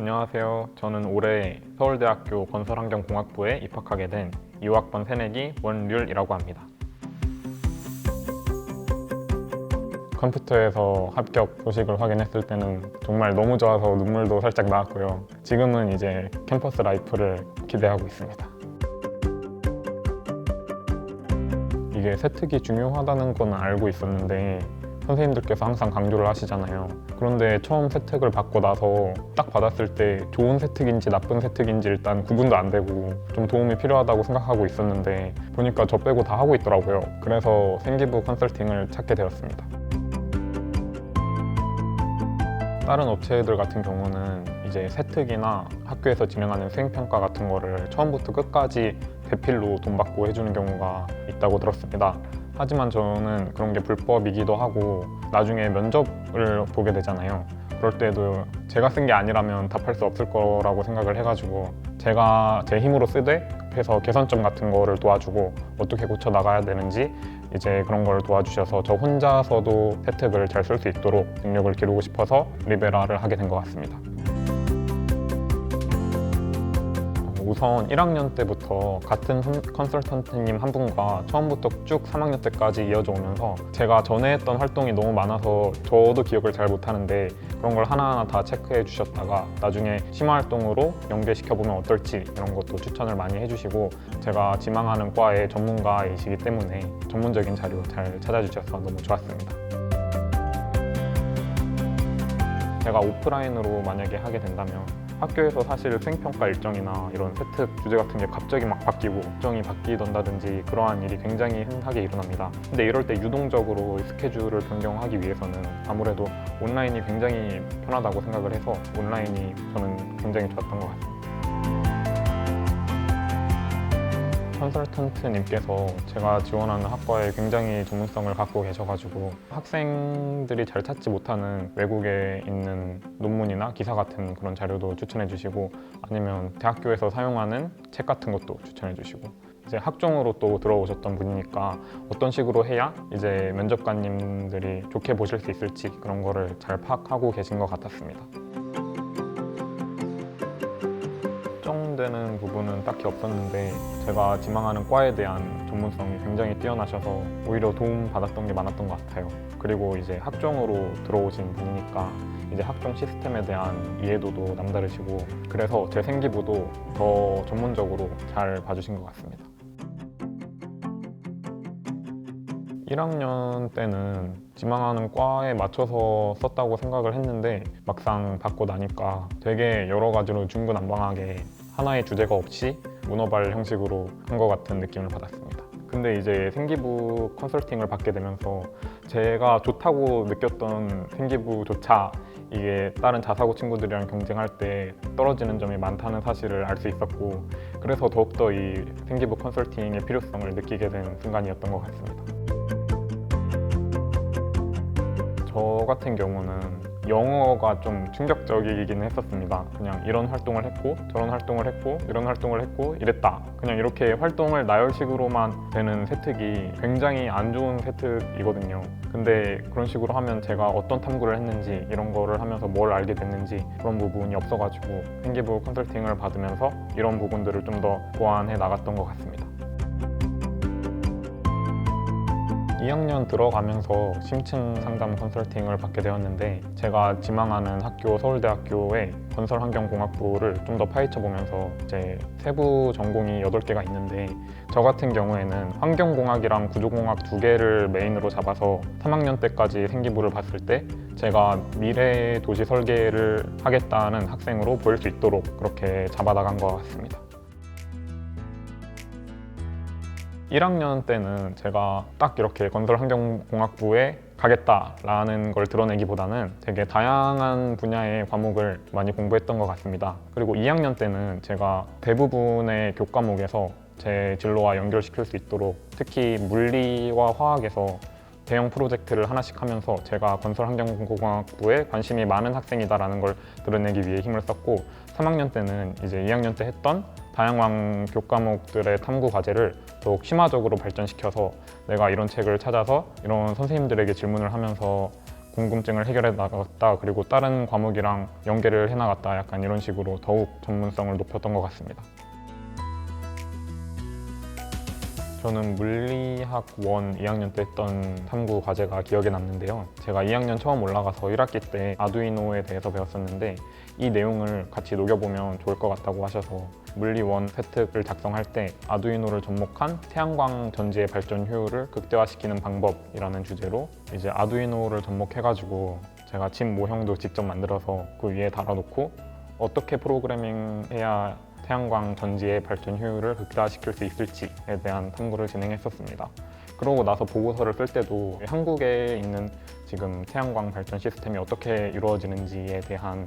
안녕하세요. 저는 올해 서울대학교 건설환경공학부에 입학하게 된 2학번 새내기 원률이라고 합니다. 컴퓨터에서 합격 소식을 확인했을 때는 정말 너무 좋아서 눈물도 살짝 나왔고요. 지금은 이제 캠퍼스 라이프를 기대하고 있습니다. 이게 세특이 중요하다는 건 알고 있었는데 선생님들께서 항상 강조를 하시잖아요. 그런데 처음 세특을 받고 나서 딱 받았을 때 좋은 세특인지 나쁜 세특인지 일단 구분도 안 되고 좀 도움이 필요하다고 생각하고 있었는데 보니까 저 빼고 다 하고 있더라고요. 그래서 생기부 컨설팅을 찾게 되었습니다. 다른 업체들 같은 경우는 이제 세특이나 학교에서 진행하는 수행평가 같은 거를 처음부터 끝까지 대필로 돈 받고 해주는 경우가 있다고 들었습니다. 하지만 저는 그런 게 불법이기도 하고 나중에 면접을 보게 되잖아요. 그럴 때도 제가 쓴 게 아니라면 답할 수 없을 거라고 생각을 해가지고 제가 제 힘으로 쓰되 해서 개선점 같은 거를 도와주고 어떻게 고쳐 나가야 되는지 이제 그런 걸 도와주셔서 저 혼자서도 혜택을 잘 쓸 수 있도록 능력을 기르고 싶어서 리베라를 하게 된 것 같습니다. 우선 1학년 때부터 같은 선- 컨설턴트님 한 분과 처음부터 쭉 3학년 때까지 이어져 오면서 제가 전에 했던 활동이 너무 많아서 저도 기억을 잘 못하는데 그런 걸 하나하나 다 체크해 주셨다가 나중에 심화 활동으로 연계시켜 보면 어떨지 이런 것도 추천을 많이 해주시고 제가 지망하는 과의 전문가이시기 때문에 전문적인 자료 잘 찾아주셔서 너무 좋았습니다. 제가 오프라인으로 만약에 하게 된다면 학교에서 사실 수행평가 일정이나 이런 세특 주제 같은 게 갑자기 막 바뀌고 일정이 바뀌던다든지 그러한 일이 굉장히 흔하게 일어납니다. 근데 이럴 때 유동적으로 스케줄을 변경하기 위해서는 아무래도 온라인이 굉장히 편하다고 생각을 해서 온라인이 저는 굉장히 좋았던 것 같습니다. 컨설턴트님께서 제가 지원하는 학과에 굉장히 전문성을 갖고 계셔가지고 학생들이 잘 찾지 못하는 외국에 있는 논문이나 기사 같은 그런 자료도 추천해 주시고 아니면 대학교에서 사용하는 책 같은 것도 추천해 주시고 이제 학종으로 또 들어오셨던 분이니까 어떤 식으로 해야 이제 면접관님들이 좋게 보실 수 있을지 그런 거를 잘 파악하고 계신 것 같았습니다. 걱정되는 부분은 딱히 없었는데 제가 지망하는 과에 대한 전문성이 굉장히 뛰어나셔서 오히려 도움 받았던 게 많았던 것 같아요. 그리고 이제 학종으로 들어오신 분이니까 이제 학종 시스템에 대한 이해도도 남다르시고 그래서 제 생기부도 더 전문적으로 잘 봐주신 것 같습니다. 1학년 때는 지망하는 과에 맞춰서 썼다고 생각을 했는데 막상 받고 나니까 되게 여러 가지로 중구난방하게 하나의 주제가 없이 문어발 형식으로 한 것 같은 느낌을 받았습니다. 근데 이제 생기부 컨설팅을 받게 되면서 제가 좋다고 느꼈던 생기부조차 이게 다른 자사고 친구들이랑 경쟁할 때 떨어지는 점이 많다는 사실을 알 수 있었고 그래서 더욱더 이 생기부 컨설팅의 필요성을 느끼게 된 순간이었던 것 같습니다. 저 같은 경우는 영어가 좀 충격적이긴 했었습니다. 그냥 이런 활동을 했고 저런 활동을 했고 이런 활동을 했고 이랬다. 그냥 이렇게 활동을 나열식으로만 되는 세특이 굉장히 안 좋은 세특이거든요. 근데 그런 식으로 하면 제가 어떤 탐구를 했는지 이런 거를 하면서 뭘 알게 됐는지 그런 부분이 없어가지고 생기부 컨설팅을 받으면서 이런 부분들을 좀 더 보완해 나갔던 것 같습니다. 2학년 들어가면서 심층 상담 컨설팅을 받게 되었는데 제가 지망하는 학교 서울대학교의 건설환경공학부를 좀 더 파헤쳐 보면서 이제 세부 전공이 8개가 있는데 저 같은 경우에는 환경공학이랑 구조공학 두 개를 메인으로 잡아서 3학년 때까지 생기부를 봤을 때 제가 미래 도시 설계를 하겠다는 학생으로 보일 수 있도록 그렇게 잡아 나간 것 같습니다. 1학년 때는 제가 딱 이렇게 건설환경공학부에 가겠다라는 걸 드러내기보다는 되게 다양한 분야의 과목을 많이 공부했던 것 같습니다. 그리고 2학년 때는 제가 대부분의 교과목에서 제 진로와 연결시킬 수 있도록 특히 물리와 화학에서 대형 프로젝트를 하나씩 하면서 제가 건설환경공학부에 관심이 많은 학생이다라는 걸 드러내기 위해 힘을 썼고 3학년 때는 이제 2학년 때 했던 다양한 교과목들의 탐구 과제를 더욱 심화적으로 발전시켜서 내가 이런 책을 찾아서 이런 선생님들에게 질문을 하면서 궁금증을 해결해 나갔다 그리고 다른 과목이랑 연계를 해 나갔다 약간 이런 식으로 더욱 전문성을 높였던 것 같습니다. 저는 물리학 원 2학년 때 했던 탐구 과제가 기억에 남는데요. 제가 2학년 처음 올라가서 1학기 때 아두이노에 대해서 배웠었는데 이 내용을 같이 녹여보면 좋을 것 같다고 하셔서 물리원 세특을 작성할 때 아두이노를 접목한 태양광 전지의 발전 효율을 극대화시키는 방법이라는 주제로 이제 아두이노를 접목해가지고 제가 집 모형도 직접 만들어서 그 위에 달아놓고 어떻게 프로그래밍 해야 태양광 전지의 발전 효율을 극대화시킬 수 있을지에 대한 탐구를 진행했었습니다. 그러고 나서 보고서를 쓸 때도 한국에 있는 지금 태양광 발전 시스템이 어떻게 이루어지는지에 대한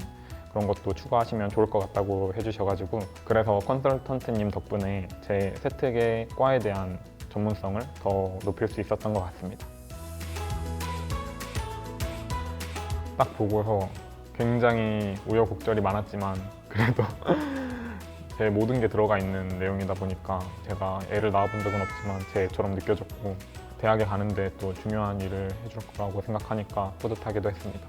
그런 것도 추가하시면 좋을 것 같다고 해주셔가지고 그래서 컨설턴트님 덕분에 제 세특의 과에 대한 전문성을 더 높일 수 있었던 것 같습니다. 딱 보고서 굉장히 우여곡절이 많았지만 그래도 제 모든 게 들어가 있는 내용이다 보니까 제가 애를 낳아본 적은 없지만 제 애처럼 느껴졌고 대학에 가는데 또 중요한 일을 해줄 거라고 생각하니까 뿌듯하기도 했습니다.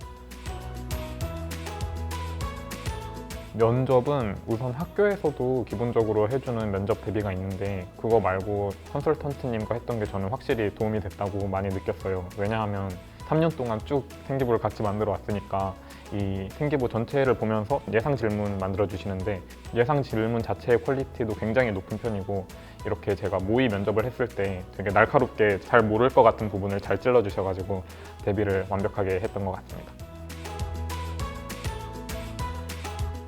면접은 우선 학교에서도 기본적으로 해주는 면접 대비가 있는데 그거 말고 컨설턴트님과 했던 게 저는 확실히 도움이 됐다고 많이 느꼈어요. 왜냐하면 3년 동안 쭉 생기부를 같이 만들어 왔으니까 이 생기부 전체를 보면서 예상 질문 만들어 주시는데 예상 질문 자체의 퀄리티도 굉장히 높은 편이고 이렇게 제가 모의 면접을 했을 때 되게 날카롭게 잘 모를 것 같은 부분을 잘 찔러 주셔가지고 대비를 완벽하게 했던 것 같습니다.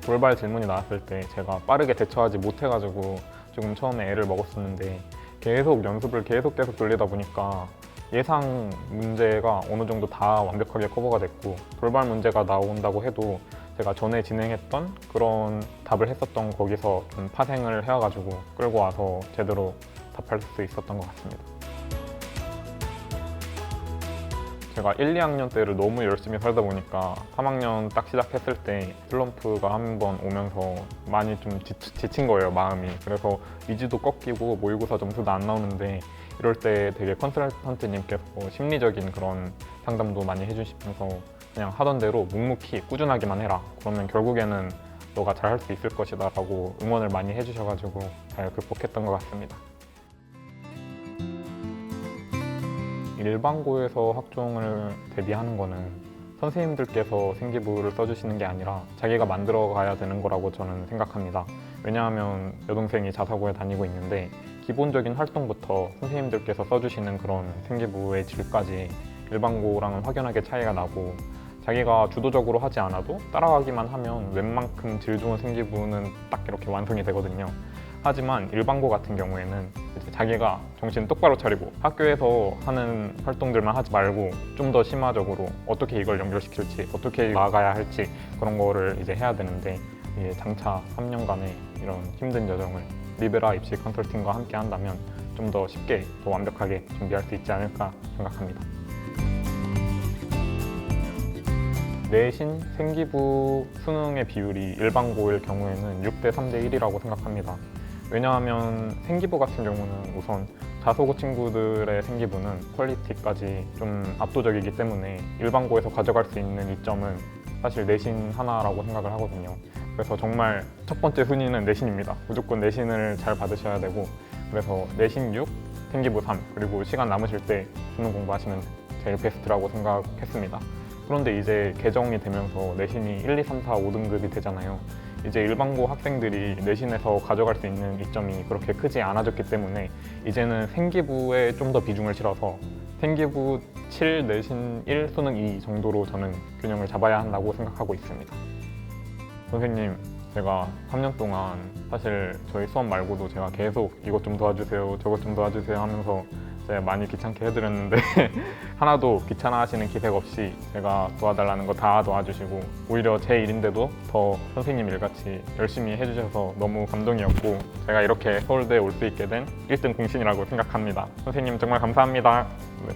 돌발 질문이 나왔을 때 제가 빠르게 대처하지 못해가지고 조금 처음에 애를 먹었었는데 계속 연습을 계속 계속 돌리다 보니까 예상 문제가 어느 정도 다 완벽하게 커버가 됐고 돌발 문제가 나온다고 해도 제가 전에 진행했던 그런 답을 했었던 거기서 좀 파생을 해와가지고 끌고 와서 제대로 답할 수 있었던 것 같습니다. 제가 1, 2학년 때를 너무 열심히 살다 보니까 3학년 딱 시작했을 때 슬럼프가 한 번 오면서 많이 좀 지, 친 거예요 마음이. 그래서 의지도 꺾이고 모의고사 점수도 안 나오는데 이럴 때 되게 컨설턴트님께서 심리적인 그런 상담도 많이 해주시면서 그냥 하던 대로 묵묵히 꾸준하기만 해라. 그러면 결국에는 너가 잘할 수 있을 것이다 라고 응원을 많이 해주셔가지고 잘 극복했던 것 같습니다 일반고에서 학종을 대비하는 거는 선생님들께서 생기부를 써주시는 게 아니라 자기가 만들어 가야 되는 거라고 저는 생각합니다. 왜냐하면 여동생이 자사고에 다니고 있는데 기본적인 활동부터 선생님들께서 써주시는 그런 생기부의 질까지 일반고랑은 확연하게 차이가 나고 자기가 주도적으로 하지 않아도 따라가기만 하면 웬만큼 질 좋은 생기부는 딱 이렇게 완성이 되거든요. 하지만 일반고 같은 경우에는 이제 자기가 정신 똑바로 차리고 학교에서 하는 활동들만 하지 말고 좀 더 심화적으로 어떻게 이걸 연결시킬지 어떻게 나아가야 할지 그런 거를 이제 해야 되는데 이게 장차 3년간의 이런 힘든 여정을 리베라 입시 컨설팅과 함께 한다면 좀 더 쉽게 더 완벽하게 준비할 수 있지 않을까 생각합니다. 내신 생기부 수능의 비율이 일반고일 경우에는 6대 3대 1이라고 생각합니다. 왜냐하면 생기부 같은 경우는 우선 자소고 친구들의 생기부는 퀄리티까지 좀 압도적이기 때문에 일반고에서 가져갈 수 있는 이점은 사실 내신 하나라고 생각을 하거든요. 그래서 정말 첫 번째 순위는 내신입니다. 무조건 내신을 잘 받으셔야 되고 그래서 내신 6, 생기부 3 그리고 시간 남으실 때 수능 공부하시면 제일 베스트라고 생각했습니다. 그런데 이제 개정이 되면서 내신이 1, 2, 3, 4, 5등급이 되잖아요. 이제 일반고 학생들이 내신에서 가져갈 수 있는 이점이 그렇게 크지 않아졌기 때문에 이제는 생기부에 좀 더 비중을 실어서 생기부 7, 내신 1, 수능 2 정도로 저는 균형을 잡아야 한다고 생각하고 있습니다. 선생님, 제가 3년 동안 사실 저희 수업 말고도 제가 계속 이것 좀 도와주세요, 저것 좀 도와주세요 하면서 제가 많이 귀찮게 해드렸는데 하나도 귀찮아하시는 기색 없이 제가 도와달라는 거 다 도와주시고 오히려 제 일인데도 더 선생님 일같이 열심히 해주셔서 너무 감동이었고 제가 이렇게 서울대에 올 수 있게 된 1등 공신이라고 생각합니다. 선생님 정말 감사합니다. 네.